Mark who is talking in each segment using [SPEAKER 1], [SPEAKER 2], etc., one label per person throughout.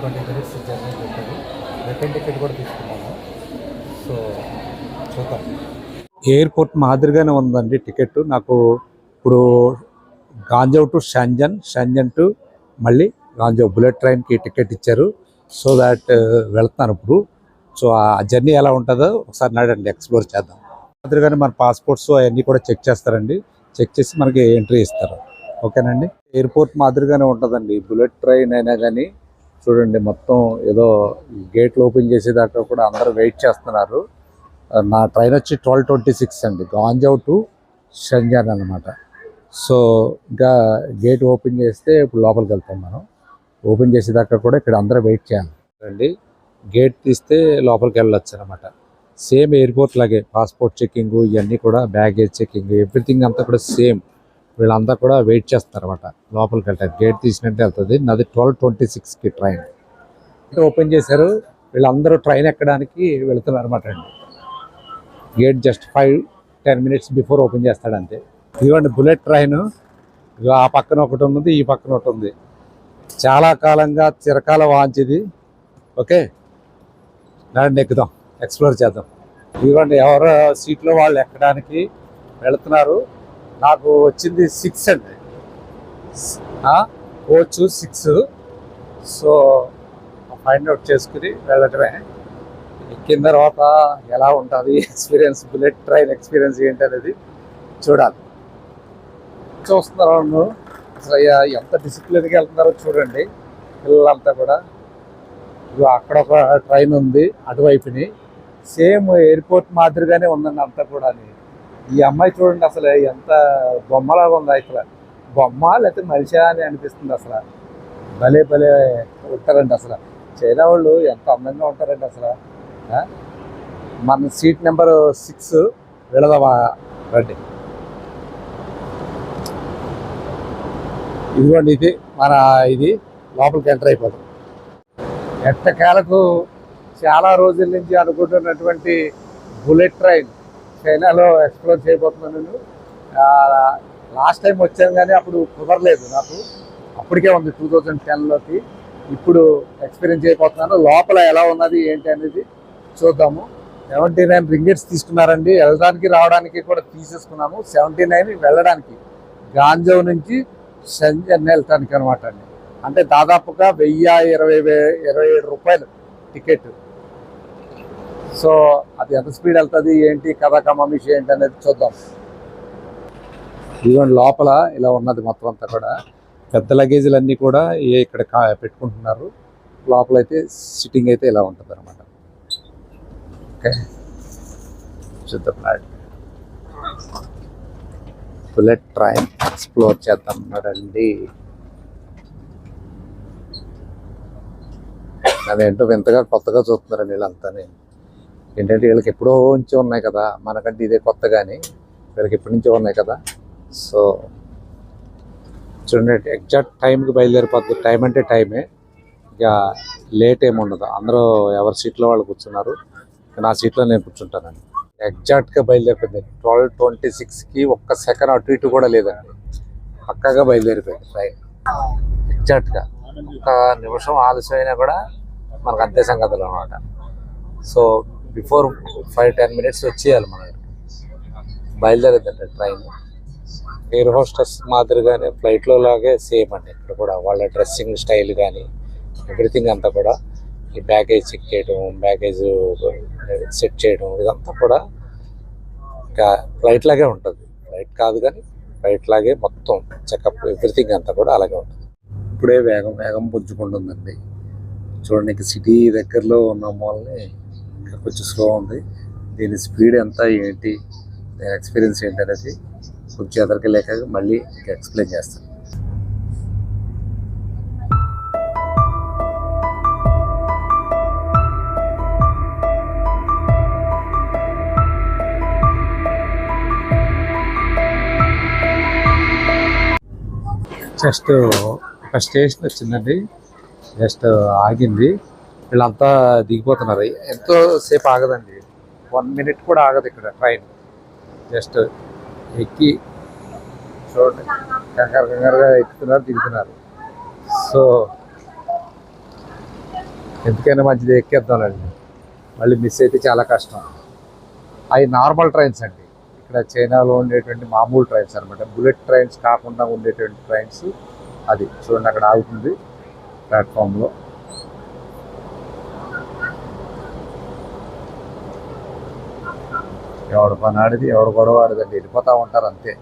[SPEAKER 1] Twenty minutes journey పెట్టారు. Return ticket కూడా తీసుకున్నాము. సో చూద్దాం. ఎయిర్పోర్ట్ మాదిరిగానే ఉందండి టికెట్. నాకు ఇప్పుడు గాంజావ్ టు షంజన్ షంజన్ టు మళ్ళీ గాంజావ్ బుల్లెట్ ట్రైన్కి టికెట్ ఇచ్చారు. సో దాట్ uh, వెళ్తున్నాను ఇప్పుడు. సో ఆ జర్నీ ఎలా ఉంటుందో ఒకసారి నడండి ఎక్స్ప్లోర్ చేద్దాం. మాదిరిగానే మన పాస్పోర్ట్స్ అవన్నీ కూడా చెక్ చేస్తారండి. చెక్ చేసి మనకి ఎంట్రీ ఇస్తారు. ఓకేనండి. ఎయిర్పోర్ట్ మాదిరిగానే ఉంటుందండి. బుల్లెట్ ట్రైన్ అయినా కానీ చూడండి మొత్తం ఏదో గేట్లు ఓపెన్ చేసేదాకా కూడా అందరూ వెయిట్ చేస్తున్నారు. నా ట్రైన్ వచ్చి ట్వెల్వ్ ట్వంటీ సిక్స్ అండి. గాంజావ్ టు షంజాన్ అనమాట సో ఇంకా గేట్ ఓపెన్ చేస్తే ఇప్పుడు లోపలికి వెళ్తాం మనం. ఓపెన్ చేసేదాకా కూడా ఇక్కడ అందరూ వెయిట్ చేయాలి. అండి గేట్ తీస్తే లోపలికి వెళ్ళొచ్చు అనమాట సేమ్ ఎయిర్పోర్ట్ లాగే పాస్పోర్ట్ చెక్కింగ్ ఇవన్నీ కూడా బ్యాగేజ్ చెకింగ్ ఎవ్రీథింగ్ అంతా కూడా సేమ్. వీళ్ళంతా కూడా వెయిట్ చేస్తారన్నమాట. లోపలికి వెళ్తారు గేట్ తీసినట్టు వెళ్తుంది. నాది ట్వెల్వ్ ట్వంటీ సిక్స్కి ట్రైన్. ఓపెన్ చేశారు. వీళ్ళందరూ ట్రైన్ ఎక్కడానికి వెళుతున్నారు అనమాట అండి. Gate just five ten minutes before open చేస్తాడు అంతే ఇదిగోండి బుల్లెట్ ట్రైన్. ఆ పక్కన ఒకటి ఉంది ఈ పక్కన ఒకటి ఉంది. చాలా కాలంగా చిరకాల వాంచిది ఓకే? నన్ను ఎక్కుదాం. ఎక్స్ప్లోర్ చేద్దాం. ఇదిగోండి ఎవరు సీట్లో వాళ్ళు ఎక్కడానికి వెళుతున్నారు? నాకు వచ్చింది సిక్స్ అండి. Coach six so find out చేసుకుని వెళ్ళటమే. ఎక్కిన తర్వాత ఎలా ఉంటుంది ఎక్స్పీరియన్స్ బుల్లెట్ ట్రైన్ ఎక్స్పీరియన్స్ ఏంటి అనేది చూడాలి. చూస్తున్నారు అసలు అయ్యా ఎంత డిసిప్లిన్గా వెళ్తున్నారో చూడండి. పిల్లలంతా కూడా. ఇదిగో అక్కడ ఒక ట్రైన్ ఉంది అటువైపుని. సేమ్ ఎయిర్పోర్ట్ మాదిరిగానే ఉందండి అంతా కూడా ఈ అమ్మాయి చూడండి అసలు ఎంత బొమ్మలాగా ఉంది అసలు బొమ్మ లేకపోతే మనిషా అని అనిపిస్తుంది అసలు. భలే భలే ఉంటారండి అసలు. చైనా వాళ్ళు ఎంత అందంగా ఉంటారండి అసలు. మన సీట్ నెంబర్ సిక్స్ వెళదామా రండి. ఇదిగోండి ఇది మన ఇది లోపలికి ఎంటర్ అయిపోతాం ఎట్టకాలకు చాలా రోజుల నుంచి అనుకుంటున్నటువంటి బుల్లెట్ ట్రైన్. చైనాలో ఎక్స్ప్లోర్ చేయబోతున్నాను నేను. లాస్ట్ టైం వచ్చాను కానీ అప్పుడు కుదరలేదు నాకు. అప్పటికే ఉంది టూ థౌజండ్ టెన్లోకి ఇప్పుడు ఎక్స్పీరియన్స్ చేయబోతున్నాను. లోపల ఎలా ఉన్నది ఏంటి అనేది చూద్దాము. సెవెంటీ నైన్ రింగెట్స్ తీసుకున్నారండి. వెళ్ళడానికి రావడానికి కూడా తీసేసుకున్నాము. సెవెంటీ నైన్ వెళ్ళడానికి. గాంజవ్ నుంచి సంజన్ వెళ్తానికి అనమాట అండి. అంటే దాదాపుగా వెయ్యి ఇరవై వే- ఇరవై ఏడు రూపాయలు టికెట్ సో అది ఎంత స్పీడ్ వెళ్తుంది ఏంటి కథ కమమిషి ఏంటి అనేది చూద్దాం. ఇదిగోండి లోపల ఇలా ఉన్నది మొత్తం అంతా కూడా. పెద్ద లగేజీలు అన్నీ కూడా ఏ ఇక్కడ కా- పెట్టుకుంటున్నారు. లోపల అయితే సిట్టింగ్ అయితే ఇలా ఉంటుంది అనమాట ఓకే. చూద్దాం ఫ్లాట్ బుల్లెట్ ట్రైన్ ఎక్స్ప్లోర్ చేద్దాం రండి అదేంటో వింతగా కొత్తగా చూస్తున్నారండి వీళ్ళంతా ఏంటంటే వీళ్ళకి ఎప్పుడో నుంచో ఉన్నాయి కదా మనకంటే ఇదే కొత్త కానీ వీళ్ళకి ఎప్పటి నుంచో ఉన్నాయి కదా. సో చూడండి ఎగ్జాక్ట్ టైంకి బయలుదేరిపోద్ది. టైం అంటే టైమే ఇక లేట్ ఏమి ఉండదు. అందరూ ఎవరి సీట్లో వాళ్ళు కూర్చున్నారు. నా సీట్లో నేను కూర్చుంటానండి. ఎగ్జాక్ట్గా బయలుదేరిపోయింది. ట్వెల్వ్ ట్వంటీ సిక్స్కి ఒక్క సెకండ్ అటు ఇటు కూడా లేదండి. పక్కగా బయలుదేరిపోయింది. ట్రైన్ ఎగ్జాక్ట్గా ఒక్క నిమిషం ఆలస్యమైనా కూడా మనకు అంతే సంగతులు అనమాట so before five ten minutes వచ్చేయాలి మనం బయలుదేరేదండి ట్రైన్. ఎయిర్ హోస్టెస్ మాదిరిగానే ఫ్లైట్లో లాగే సేమ్ అండి ఇక్కడ కూడా. వాళ్ళ డ్రెస్సింగ్ స్టైల్ కానీ ఎవ్రీథింగ్ అంతా కూడా ఈ బ్యాగేజ్ చెక్ చేయడం బ్యాగేజ్ సెట్ చేయడం ఇదంతా కూడా ఇంకా ఫ్లైట్ లాగే ఉంటుంది. ఫ్లైట్ కాదు కానీ ఫ్లైట్ లాగే మొత్తం చెకప్ ఎవ్రీథింగ్ అంతా కూడా అలాగే ఉంటుంది. ఇప్పుడే వేగం వేగం పుంజుకుంటుందండి. చూడండి సిటీ దగ్గరలో ఉన్న మూలని కొంచెం స్లో ఉంది. దీని స్పీడ్ ఎంత ఏంటి దీని ఎక్స్పీరియన్స్ ఏంటి అనేది కొంచెం ఎదరికి లేక మళ్ళీ ఇంకా ఎక్స్ప్లెయిన్ చేస్తాను. జస్ట్ ఒక స్టేషన్ వచ్చిందండి. జస్ట్ ఆగింది. వీళ్ళంతా దిగిపోతున్నారు. ఎంతో సేపు ఆగదండి. వన్ మినిట్ కూడా ఆగదు ఇక్కడ ట్రైన్. జస్ట్ ఎక్కి చూడండి. కంగారు కంగారుగా ఎక్కుతున్నారు దిగుతున్నారు. సో ఎందుకైనా మంచిది ఎక్కేద్దాంలేండి. మళ్ళీ మిస్ అయితే చాలా కష్టం. అవి నార్మల్ ట్రైన్స్ అండి. ఇక్కడ చైనాలో ఉండేటువంటి మామూలు ట్రైన్స్ అనమాట బుల్లెట్ ట్రైన్స్ కాకుండా ఉండేటువంటి ట్రైన్స్ అది. చూడండి అక్కడ ఆగుతుంది ప్లాట్ఫామ్లో. ఎవడు పనాడిది ఎవడు గొడవ ఆడిదండి వెళ్ళిపోతూ ఉంటారు అంతే.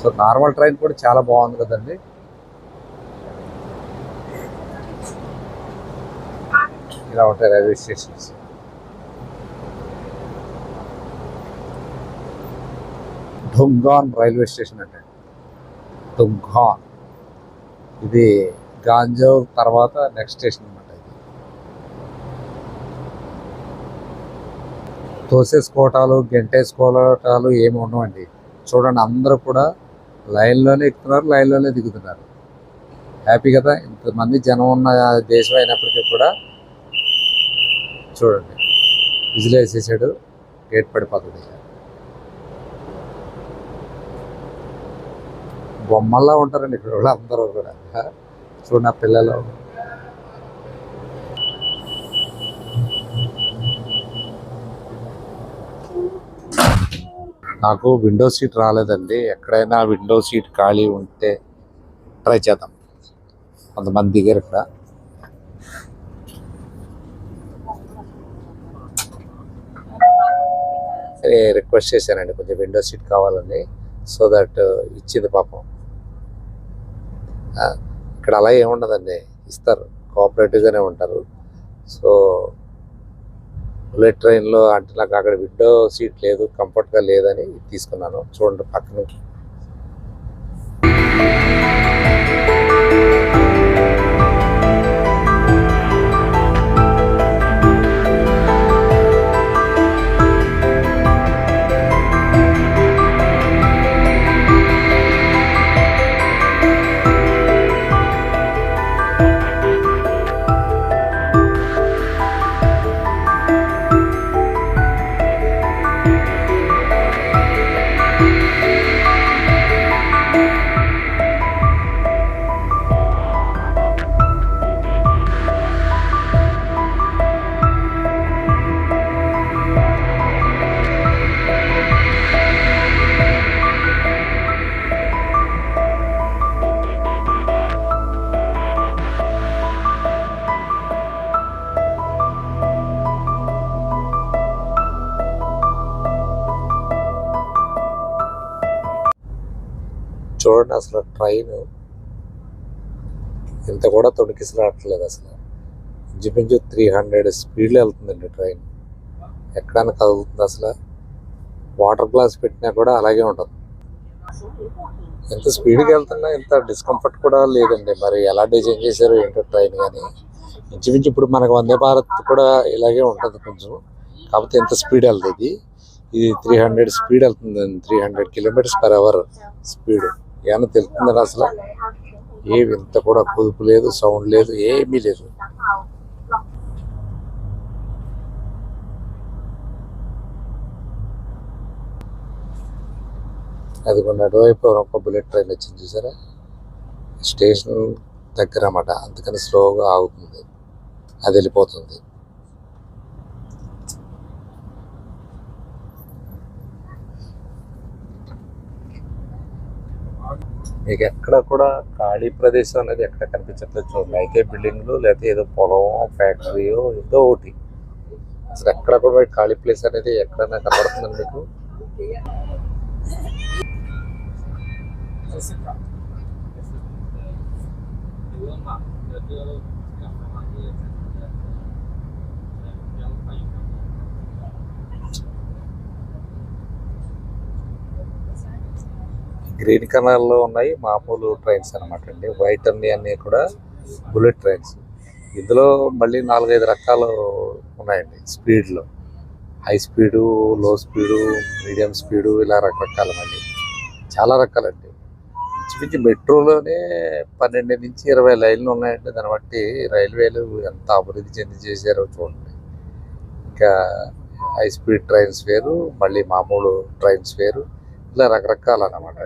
[SPEAKER 1] సో నార్మల్ ట్రైన్ కూడా చాలా బాగుంది కదండి. ఇలా ఉంటాయి railway stations. Dongguan railway station అంటే ఢుంగాన్ ఇది గాంజో తర్వాత నెక్స్ట్ స్టేషన్ అనమాట ఇది తోసేసుకోవటాలు గెంటేసుకోవటాలు ఏమి ఉండవండి. చూడండి అందరూ కూడా లైన్లోనే ఎక్కుతున్నారు లైన్లోనే దిగుతున్నారు. హ్యాపీ కదా? ఇంతమంది జనం ఉన్న దేశం అయినప్పటికీ కూడా చూడండి. విజిల్ వేసేసాడు గేట్ పడిపోతుంది. బొమ్మల్లా ఉంటారండి ఇక్కడ అందరూ కూడా. చూడండి ఆ పిల్లలు. నాకు విండో సీట్ రాలేదండి. ఎక్కడైనా విండో సీట్ ఖాళీ ఉంటే ట్రై చేద్దాం. కొంతమంది దిగారు ఇక్కడ. రిక్వెస్ట్ చేశానండి. కొంచెం విండో సీట్ కావాలని సో దట్ ఇచ్చింది పాపం. ఇక్కడ అలా ఏముండదండి. ఇస్తారు. కోఆపరేటివ్గానే ఉంటారు. సో బుల్లెట్ ట్రైన్లో అంటే నాకు అక్కడ విండో సీట్ లేదు కంఫర్ట్గా లేదని తీసుకున్నాను. చూడండి పక్కన చూడండి అసలు ట్రైన్ ఇంత కూడా తొడికిసలాడట్లేదు అసలు. ఇంచుమించు త్రీ హండ్రెడ్ స్పీడ్లో వెళ్తుందండి ట్రైన్ ఎక్కడైనా కదులుతుంది అసలు. వాటర్ గ్లాస్ పెట్టినా కూడా అలాగే ఉంటుంది. ఎంత స్పీడ్గా వెళ్తున్నా ఇంత డిస్కంఫర్ట్ కూడా లేదండి. మరి ఎలా డిజైన్ చేశారో ఏంటో ట్రైన్ కానీ ఇంచుమించు ఇప్పుడు మనకు వందే భారత్ కూడా ఇలాగే ఉంటుంది కొంచెం. కాకపోతే ఎంత స్పీడ్ వెళ్తుంది ఇది? త్రీ హండ్రెడ్ స్పీడ్ వెళ్తుంది three hundred kilometres per hour speed ఏమన్నా తెలుస్తుంది అసలు? ఏ వింత కూడా కుదుపు లేదు సౌండ్ లేదు ఏమీ లేదు. అది కొన్ని అటువైపు ఒక బుల్లెట్ ట్రైన్ వచ్చింది చూసారా? స్టేషన్ దగ్గర అన్నమాట. అందుకని స్లోగా ఆగుతుంది. అది వెళ్ళిపోతుంది. మీకు ఎక్కడ కూడా ఖాళీ ప్రదేశం అనేది ఎక్కడ కనిపించట్లేదు చూడండి. అయితే బిల్డింగ్లు లేకపోతే ఏదో పొలం ఫ్యాక్టరీయో ఏదో ఒకటి. అసలు ఎక్కడ కూడా ఖాళీ ప్లేస్ అనేది ఎక్కడైనా కనబడుతుందండి మీకు? గ్రీన్ కలర్లో ఉన్నాయి మామూలు ట్రైన్స్ అనమాట అండి. వైట్ అన్ని అన్నీ కూడా బుల్లెట్ ట్రైన్స్. ఇందులో మళ్ళీ నాలుగైదు రకాలు ఉన్నాయండి స్పీడ్లో. High speed low speed medium speed ఇలా రకరకాలు మళ్ళీ చాలా రకాలండి. ఇంచుమించు మెట్రోలోనే పన్నెండు నుంచి ఇరవై లైన్లు ఉన్నాయండి. దాన్ని బట్టి రైల్వేలు ఎంత అభివృద్ధి చెంది చేశారో చూడండి. ఇంకా హై స్పీడ్ ట్రైన్స్ వేరు మళ్ళీ మామూలు ట్రైన్స్ వేరు. ఇలా రకరకాలు అన్నమాట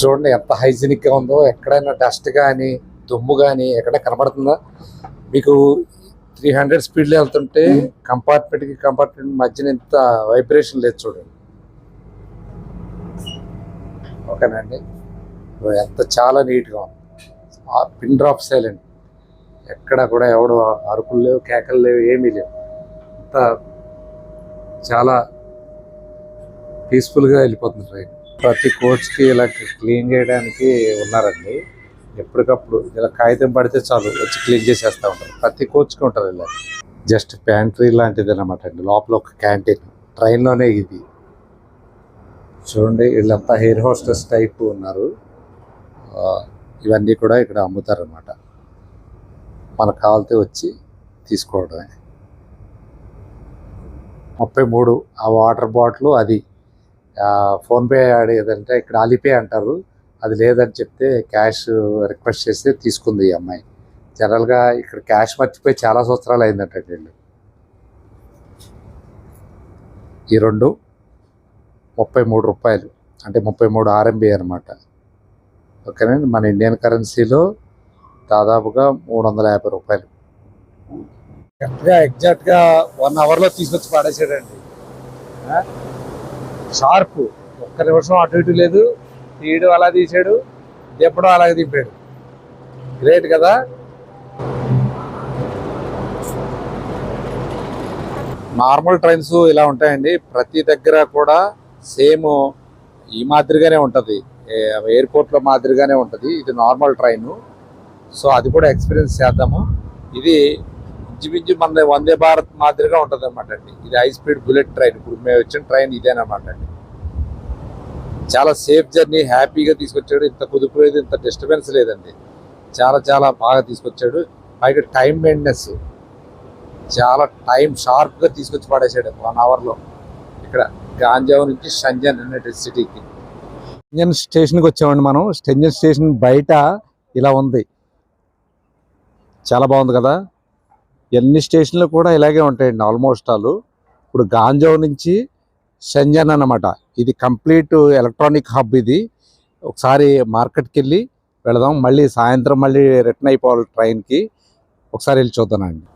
[SPEAKER 1] చూడండి ఎంత హైజీనిక్గా ఉందో ఎక్కడైనా డస్ట్ కానీ దుమ్ము కానీ ఎక్కడ కనబడుతుందా? మీకు త్రీ హండ్రెడ్ స్పీడ్లో వెళ్తుంటే కంపార్ట్మెంట్కి కంపార్ట్మెంట్ మధ్యన ఇంత వైబ్రేషన్ లేదు చూడండి. ఓకేనండి. ఎంత చాలా నీట్గా ఉంది. పిన్ డ్రాప్ సైలెంట్ ఎక్కడ కూడా ఎవడు అరుపులు లేవు కేకలు లేవు ఏమీ లేవు. అంత చాలా పీస్ఫుల్గా వెళ్ళిపోతుంది ట్రైన్ ప్రతి కోచ్కి ఇలా క్లీన్ చేయడానికి ఉన్నారండి. ఎప్పటికప్పుడు ఇలా కాగితం పడితే చాలు వచ్చి క్లీన్ చేసేస్తూ ఉంటారు. ప్రతి కోచ్కి ఉంటారు ఇలా. జస్ట్ ప్యాంట్రీ లాంటిది అనమాట అండి. లోపల ఒక క్యాంటీన్. ట్రైన్లోనే ఇది. చూడండి వీళ్ళంతా హెయిర్ హోస్టెస్ టైప్ ఉన్నారు. ఇవన్నీ కూడా ఇక్కడ అమ్ముతారనమాట మనకు కావాలితే వచ్చి తీసుకోవడమే. ముప్పై మూడు ఆ వాటర్ బాటిల్ అది. ఫోన్పే ఏదంటే ఇక్కడ అలిపే అంటారు. అది లేదని చెప్తే క్యాష్ రిక్వెస్ట్ చేస్తే తీసుకుంది ఈ అమ్మాయి. జనరల్గా ఇక్కడ క్యాష్ మర్చిపోయి చాలా సంవత్సరాలు అయిందంట వీళ్ళు. ఈ రెండు ముప్పై మూడు రూపాయలు. అంటే ముప్పై మూడు ఆర్ఎంబీ అనమాట ఓకేనండి మన ఇండియన్ కరెన్సీలో దాదాపుగా మూడు వందల యాభై రూపాయలు. కరెక్ట్గా ఎగ్జాక్ట్గా వన్ అవర్లో తీసుకొచ్చి పాడేసాడండి. షార్ప్. ఒక్క నిమిషం అటు ఇటు లేదు. తీయడం అలా తీసాడు. దింపడం అలాగే దింపాడు. గ్రేట్ కదా? నార్మల్ ట్రైన్స్ ఇలా ఉంటాయండి. ప్రతి దగ్గర కూడా సేమ్ ఈ మాదిరిగానే ఉంటుంది. ఎయిర్పోర్ట్లో మాదిరిగానే ఉంటుంది. ఇది నార్మల్ ట్రైన్ సో అది కూడా ఎక్స్పీరియన్స్ చేద్దాము. ఇది ఇంచుమించు మన వందే భారత్ మాదిరిగా ఉంటుంది అనమాట అండి. ఇది హై స్పీడ్ బుల్లెట్ ట్రైన్ ఇప్పుడు మేము వచ్చిన ట్రైన్ ఇదేనమాట అండి. చాలా సేఫ్ జర్నీ హ్యాపీగా తీసుకొచ్చాడు. ఇంత కుదిపోయేది ఇంత డిస్టర్బెన్స్ లేదండి. చాలా చాలా బాగా తీసుకొచ్చాడు. పైగా టైం మెయింటెనెన్స్ చాలా టైం షార్ప్గా తీసుకొచ్చి పడేసాడు వన్ అవర్లో ఇక్కడ గాంజావ్ నుంచి షంజన్ అనే సిటీకి షంజన్ స్టేషన్కి వచ్చామండి మనం. షంజన్ స్టేషన్ బయట ఇలా ఉంది. చాలా బాగుంది కదా? ఎన్ని స్టేషన్లు కూడా ఇలాగే ఉంటాయండి ఆల్మోస్ట్ ఆల్ ఇప్పుడు గాంజావ్ నుంచి సంజన్ అన్నమాట. ఇది కంప్లీట్ ఎలక్ట్రానిక్ హబ్ ఇది. ఒకసారి మార్కెట్కి వెళ్ళి వెళదాం మళ్ళీ సాయంత్రం మళ్ళీ రిటర్న్ అయిపోవాలి ట్రైన్కి. ఒకసారి వెళ్ళి చూద్దానండి